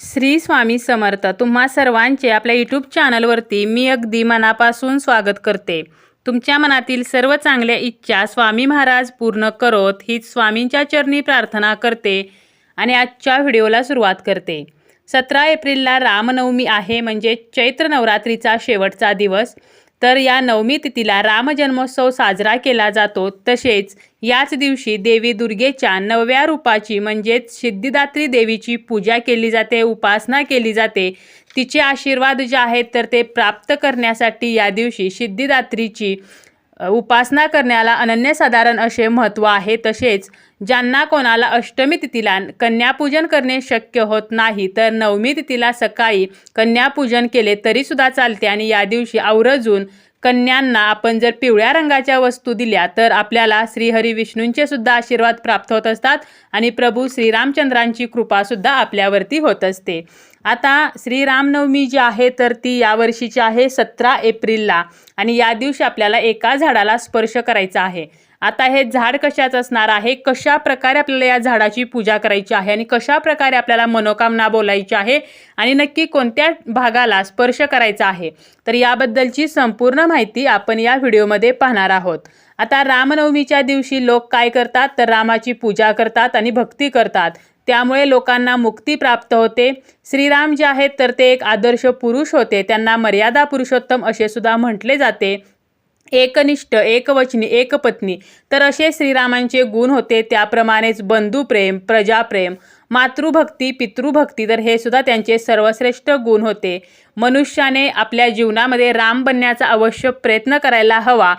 श्री स्वामी समर्थ तुम्हा सर्वांचे आपल्या यूट्यूब चॅनलवरती मी अगदी मनापासून स्वागत करते. तुमच्या मनातील सर्व चांगल्या इच्छा स्वामी महाराज पूर्ण करोत हीच स्वामींच्या चरणी प्रार्थना करते आणि आजच्या व्हिडिओला सुरुवात करते. सतरा एप्रिलला रामनवमी आहे म्हणजे चैत्र नवरात्रीचा शेवटचा दिवस. तर या नवमी तिथीला रामजन्मोत्सव साजरा केला जातो. तसेच याच दिवशी देवी दुर्गेच्या नवव्या रूपाची म्हणजेच सिद्धिदात्री देवीची पूजा केली जाते उपासना केली जाते. तिचे आशीर्वाद जे आहेत तर ते प्राप्त करण्यासाठी या दिवशी सिद्धिदात्रीची उपासना करण्याला अनन्यसाधारण असे महत्त्व आहे तसेच ज्यांना कोणाला अष्टमी तिथीला कन्यापूजन करणे शक्य होत नाही तर नवमी तिथीला सकाळी कन्यापूजन केले तरीसुद्धा चालते आणि या दिवशी आवरजून कन्यांना आपण जर पिवळ्या रंगाच्या वस्तू दिल्या तर आपल्याला श्रीहरी विष्णूंचे सुद्धा आशीर्वाद प्राप्त होत असतात आणि प्रभू श्रीरामचंद्रांची कृपासुद्धा आपल्यावरती होत असते. आता श्रीरामनवमी जी आहे तर ती यावर्षीची आहे सतरा एप्रिलला. आणि या दिवशी आपल्याला एका झाडाला स्पर्श करायचा आहे. आता हे झाड कशाच असणार आहे? कशा प्रकारे आपल्याला या झाडाची पूजा करायची आहे? आणि कशा प्रकारे आपल्याला मनोकामना बोलायची आहे? आणि नक्की कोणत्या भागाला स्पर्श करायचा आहे? तर याबद्दलची संपूर्ण माहिती आपण या व्हिडिओमध्ये पाहणार आहोत. आता रामनवमीच्या दिवशी लोक काय करतात? तर रामाची पूजा करतात आणि भक्ती करतात. त्यामुळे लोकांना मुक्ती प्राप्त होते. श्रीराम जे आहेत तर ते एक आदर्श पुरुष होते. त्यांना मर्यादा पुरुषोत्तम असे सुद्धा म्हटले जाते. एकनिष्ठ एकवचनी एकपत्नी तर असे श्रीरामांचे गुण होते. त्याप्रमाणेच बंधुप्रेम प्रजाप्रेम मातृभक्ती पितृभक्ती तर हे सुद्धा त्यांचे सर्वश्रेष्ठ गुण होते. मनुष्याने आपल्या जीवनामध्ये राम बनण्याचा अवश्य प्रयत्न करायला हवा.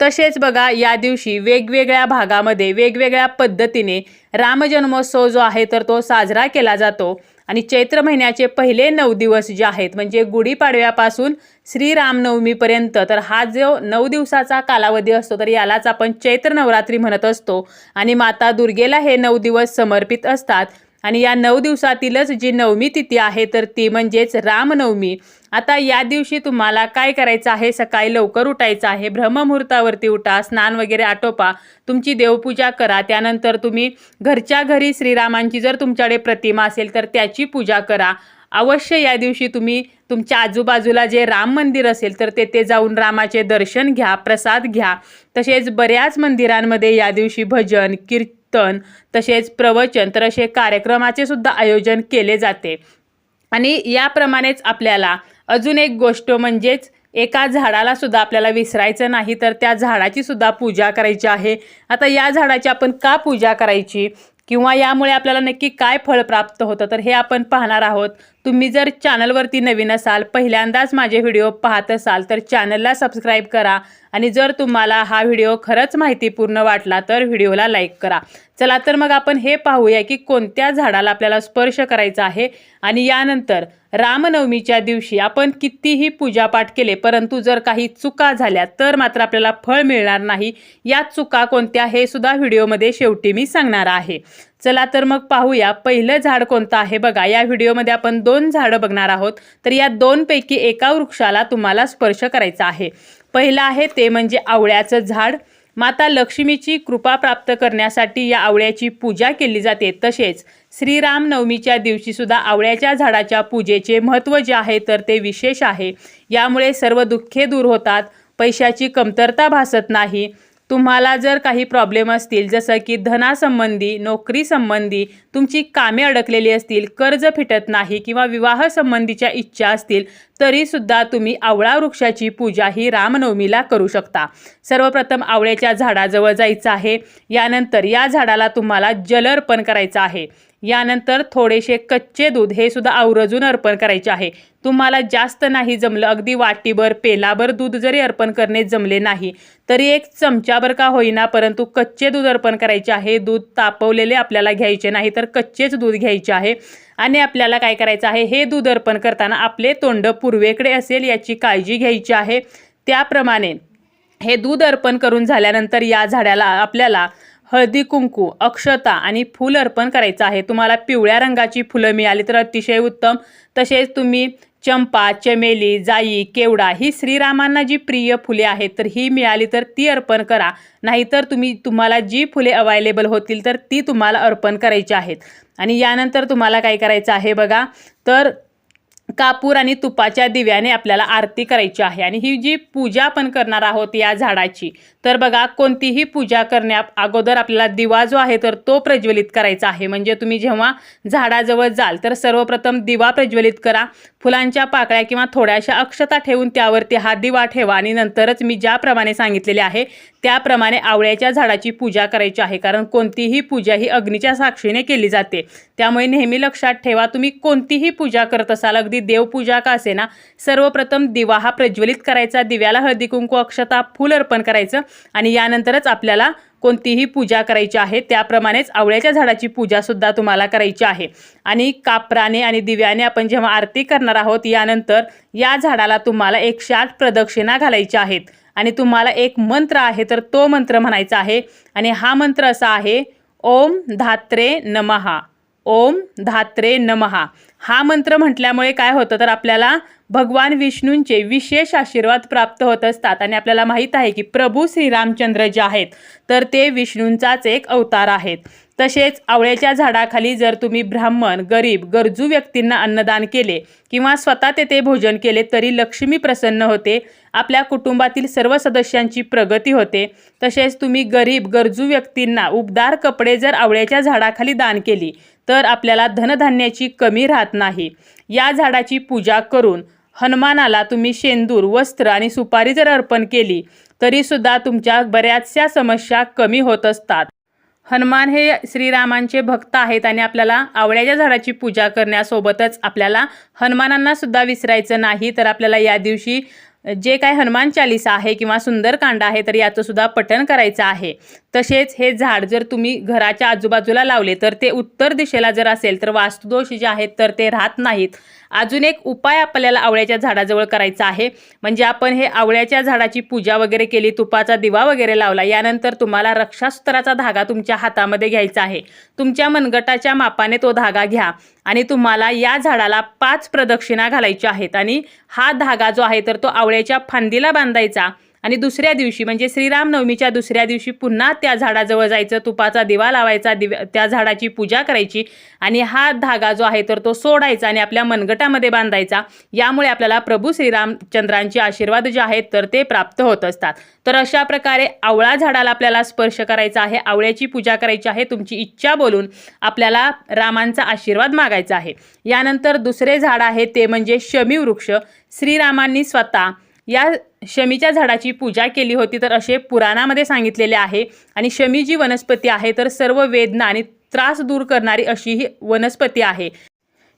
तसेच बघा या दिवशी वेगवेगळ्या भागामध्ये वेगवेगळ्या पद्धतीने रामजन्मोत्सव जो आहे तर तो साजरा केला जातो. आणि चैत्र महिन्याचे पहिले नऊ दिवस जे आहेत म्हणजे गुढीपाडव्यापासून श्रीरामनवमीपर्यंत तर हा जो नऊ दिवसाचा कालावधी असतो तर यालाच आपण चैत्र नवरात्री म्हणत असतो. आणि माता दुर्गेला हे नऊ दिवस समर्पित असतात. आणि या नऊ दिवसातीलच जी नवमी तिथी आहे तर ती म्हणजेच रामनवमी. आता या दिवशी तुम्हाला काय करायचं आहे? सकाळी लवकर उठायचं आहे. ब्रह्ममुहूर्तावरती उठा स्नान वगैरे आटोपा तुमची देवपूजा करा. त्यानंतर तुम्ही घरच्या घरी श्रीरामांची जर तुमच्याकडे प्रतिमा असेल तर त्याची पूजा करा. अवश्य या दिवशी तुम्ही तुमच्या आजूबाजूला जे राम मंदिर असेल तर तेथे जाऊन रामाचे दर्शन घ्या प्रसाद घ्या. तसेच बऱ्याच मंदिरांमध्ये या दिवशी भजन कीर्तन तसेच प्रवचन तर असे कार्यक्रमाचे सुद्धा आयोजन केले जाते. आणि याप्रमाणेच आपल्याला अजून एक गोष्ट म्हणजेच एका झाडाला सुद्धा आपल्याला विसरायचं नाही तर त्या झाडाची सुद्धा पूजा करायची आहे. आता या झाडाची आपण का पूजा करायची? किंवा यामुळे आपल्याला नक्की काय फळ प्राप्त होतं? तर हे आपण पाहणार आहोत. तुम्ही जर चॅनलवरती नवीन असाल पहिल्यांदाच माझे व्हिडिओ पाहत असाल तर चॅनलला सबस्क्राईब करा. आणि जर तुम्हाला हा व्हिडिओ खरंच माहितीपूर्ण वाटला तर व्हिडिओला लाईक करा. चला तर मग आपण हे पाहूया की कोणत्या झाडाला आपल्याला स्पर्श करायचा आहे. आणि यानंतर रामनवमीच्या दिवशी आपण कितीही पूजापाठ केले परंतु जर काही चुका झाल्या तर मात्र आपल्याला फळ मिळणार नाही. या चुका कोणत्या हे सुद्धा व्हिडिओमध्ये शेवटी मी सांगणार आहे. चला तर मग पाहूया पहिलं झाड कोणतं आहे? बघा या व्हिडिओमध्ये आपण दोन झाडं बघणार आहोत. तर या दोनपैकी एका वृक्षाला तुम्हाला स्पर्श करायचा आहे. पहिलं आहे ते म्हणजे आवळ्याचं झाड. माता लक्ष्मीची कृपा प्राप्त करण्यासाठी या आवळ्याची पूजा केली जाते. तसेच श्रीराम नवमीच्या आवळ्याच्या झाडाच्या पूजेचे महत्त्व जे आहे तर ते विशेष आहे. यामुळे सर्व दुःखे दूर होतात. पैशाची कमतरता भासत नाही. तुम्हाला जर काही प्रॉब्लेम असतील जसं की धनासंबंधी नोकरीसंबंधी तुमची कामे अडकलेली असतील कर्ज फिटत नाही किंवा विवाह संबंधीच्या इच्छा असतील तरीसुद्धा तुम्ही आवळा वृक्षाची पूजा ही रामनवमीला करू शकता. सर्वप्रथम आवळ्याच्या झाडाजवळ जायचं आहे. यानंतर या झाडाला तुम्हाला जल अर्पण करायचं आहे. यानंतर थोडेसे कच्चे दूध हे सुद्धा आवर्जून अर्पण करायचे आहे. तुम्हाला जास्त नाही जमलं अगदी वाटीभर पेलाभर दूध जरी अर्पण करणे जमले नाही तरी एक चमच्याभर का होईना परंतु कच्चे दूध अर्पण करायचे आहे. दूध तापवलेले आपल्याला घ्यायचे नाही तर कच्चेच दूध घ्यायचे आहे. आणि आपल्याला काय करायचं आहे? हे दूध अर्पण करताना आपले तोंड पूर्वेकडे असेल याची काळजी घ्यायची आहे. त्याप्रमाणे हे दूध अर्पण करून झाल्यानंतर या झाडाला आपल्याला हळदी कुंकू अक्षता आणि फूल अर्पण करायचं आहे. तुम्हाला पिवळ्या रंगाची फुलं मिळाली तर अतिशय उत्तम. तसेच तुम्ही चंपा चमेली जाई केवडा ही श्रीरामांना जी प्रिय फुले आहेत तर ही मिळाली तर ती अर्पण करा. नाहीतर तुम्ही तुम्हाला जी फुले अवायलेबल होतील तर ती तुम्हाला अर्पण करायची आहेत. आणि यानंतर तुम्हाला काय करायचं आहे बघा तर कापूर आणि तुपाच्या दिव्याने आपल्याला आरती करायची आहे. आणि ही जी पूजा आपण करणार आहोत या झाडाची तर बघा कोणतीही पूजा करण्या अगोदर आपल्याला दिवा जो आहे तर तो प्रज्वलित करायचा आहे. म्हणजे तुम्ही जेव्हा झाडाजवळ जाल तर सर्वप्रथम दिवा प्रज्वलित करा. फुलांच्या पाकळ्या किंवा थोड्याशा अक्षता ठेवून त्यावरती हा दिवा ठेवा. आणि नंतरच मी ज्याप्रमाणे सांगितलेले आहे त्याप्रमाणे आवळ्याच्या झाडाची पूजा करायची आहे. कारण कोणतीही पूजा ही अग्नीच्या साक्षीने केली जाते. त्यामुळे नेहमी लक्षात ठेवा तुम्ही कोणतीही पूजा करत असाल अगदी देवपूजा का असे ना सर्वप्रथम दिवा हा प्रज्वलित करायचा दिव्याला हळदी कुंकू अक्षता फूल अर्पण करायचं आणि यानंतरच आपल्याला कोणतीही पूजा करायची आहे त्याप्रमाणेच आवळ्याच्या झाडाची पूजासुद्धा तुम्हाला करायची आहे. आणि कापराने आणि दिव्याने आपण जेव्हा आरती करणार आहोत यानंतर या झाडाला तुम्हाला एकशे आठ प्रदक्षिणा घालायच्या आहेत आणि तुम्हाला एक मंत्र आहे तर तो मंत्र म्हणायचा आहे. आणि हा मंत्र असा आहे ओम धात्रे नमहा ओम धात्रे नमहा हा मंत्र म्हटल्यामुळे काय होतं तर आपल्याला भगवान विष्णूंचे विशेष आशीर्वाद प्राप्त होत असतात. आणि आपल्याला माहीत आहे की प्रभू श्रीरामचंद्र जे आहेत तर ते विष्णूंचाच एक अवतार आहेत. तसेच आवळ्याच्या झाडाखाली जर तुम्ही ब्राह्मण गरीब गरजू व्यक्तींना अन्नदान केले किंवा स्वतः तेथे भोजन केले तरी लक्ष्मी प्रसन्न होते आपल्या कुटुंबातील सर्व सदस्यांची प्रगती होते. तसेच तुम्ही गरीब गरजू व्यक्तींना उबदार कपडे जर आवळ्याच्या झाडाखाली दान केली तर आपल्याला धनधान्याची कमी राहत नाही. या झाडाची पूजा करून हनुमानाला तुम्ही शेंदूर वस्त्र आणि सुपारी जर अर्पण केली तरीसुद्धा तुमच्या बऱ्याचशा समस्या कमी होत असतात. हनुमान हे श्रीरामांचे भक्त आहेत आणि आपल्याला आवळ्याच्या झाडाची पूजा करण्यासोबतच आपल्याला हनुमानांना सुद्धा विसरायचं नाही. तर आपल्याला या दिवशी जे काय हनुमान चालिसा आहे किंवा सुंदरकांड आहे तर याचं सुद्धा पठण करायचं आहे. तसेच हे झाड जर तुम्ही घराच्या आजूबाजूला लावले तर ते उत्तर दिशेला जर असेल तर वास्तुदोष जे आहेत तर ते राहत नाहीत. अजून एक उपाय आपल्याला आवळ्याच्या झाडाजवळ करायचा आहे. म्हणजे आपण हे आवळ्याच्या झाडाची पूजा वगैरे केली तुपाचा दिवा वगैरे लावला यानंतर तुम्हाला रक्षासूत्राचा धागा तुमच्या हातामध्ये घ्यायचा आहे. तुमच्या मनगटाच्या मापाने तो धागा घ्या आणि तुम्हाला या झाडाला पाच प्रदक्षिणा घालायच्या आहेत आणि हा धागा जो आहे तर तो आवळ्याच्या फांदीला बांधायचा. आणि दुसऱ्या दिवशी म्हणजे श्रीरामनवमीच्या दुसऱ्या दिवशी पुन्हा त्या झाडाजवळ जायचं तुपाचा दिवा लावायचा दिव्या त्या झाडाची पूजा करायची आणि हा धागा जो आहे तर तो सोडायचा आणि आपल्या मनगटामध्ये बांधायचा. यामुळे आपल्याला प्रभू श्रीरामचंद्रांचे आशीर्वाद जे आहेत तर ते प्राप्त होत असतात. तर अशा प्रकारे आवळा झाडाला आपल्याला स्पर्श करायचा आहे आवळ्याची पूजा करायची आहे तुमची इच्छा बोलून आपल्याला रामांचा आशीर्वाद मागायचा आहे. यानंतर दुसरे झाड आहे ते म्हणजे शमी वृक्ष. श्रीरामांनी स्वतः या शमीच्या झाडाची पूजा केली होती तर असे पुराणामध्ये सांगितलेले आहे. आणि शमी जी वनस्पती आहे तर सर्व वेदना आणि त्रास दूर करणारी अशी ही वनस्पती आहे.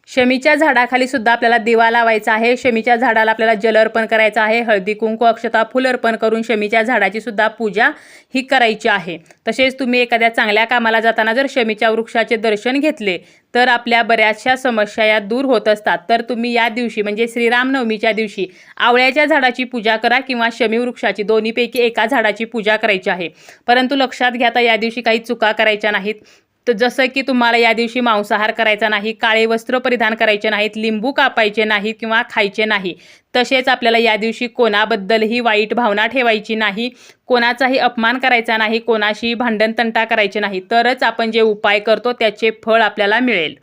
शमीच्या झाडाखाली सुद्धा आपल्याला दिवा लावायचा आहे. शमीच्या झाडाला आपल्याला जल अर्पण करायचं आहे. हळदी कुंकू अक्षता फुल अर्पण करून शमीच्या झाडाची सुद्धा पूजा ही करायची आहे. तसेच तुम्ही एखाद्या चांगल्या कामाला जाताना जर शमीच्या वृक्षाचे दर्शन घेतले तर आपल्या बऱ्याचशा समस्या या दूर होत असतात. तर तुम्ही या दिवशी म्हणजे श्रीरामनवमीच्या दिवशी आवळ्याच्या झाडाची पूजा करा किंवा शमी वृक्षाची दोन्हीपैकी एका झाडाची पूजा करायची आहे. परंतु लक्षात घ्या या दिवशी काही चुका करायच्या नाहीत. तर जसं की तुम्हाला या दिवशी मांसाहार करायचा नाही काळे वस्त्र परिधान करायचे नाहीत लिंबू कापायचे नाहीत किंवा खायचे नाही तसेच आपल्याला या दिवशी कोणाबद्दलही वाईट भावना ठेवायची नाही कोणाचाही अपमान करायचा नाही कोणाशी भांडणतंटा करायचे नाही तरच आपण जे उपाय करतो त्याचे फळ आपल्याला मिळेल.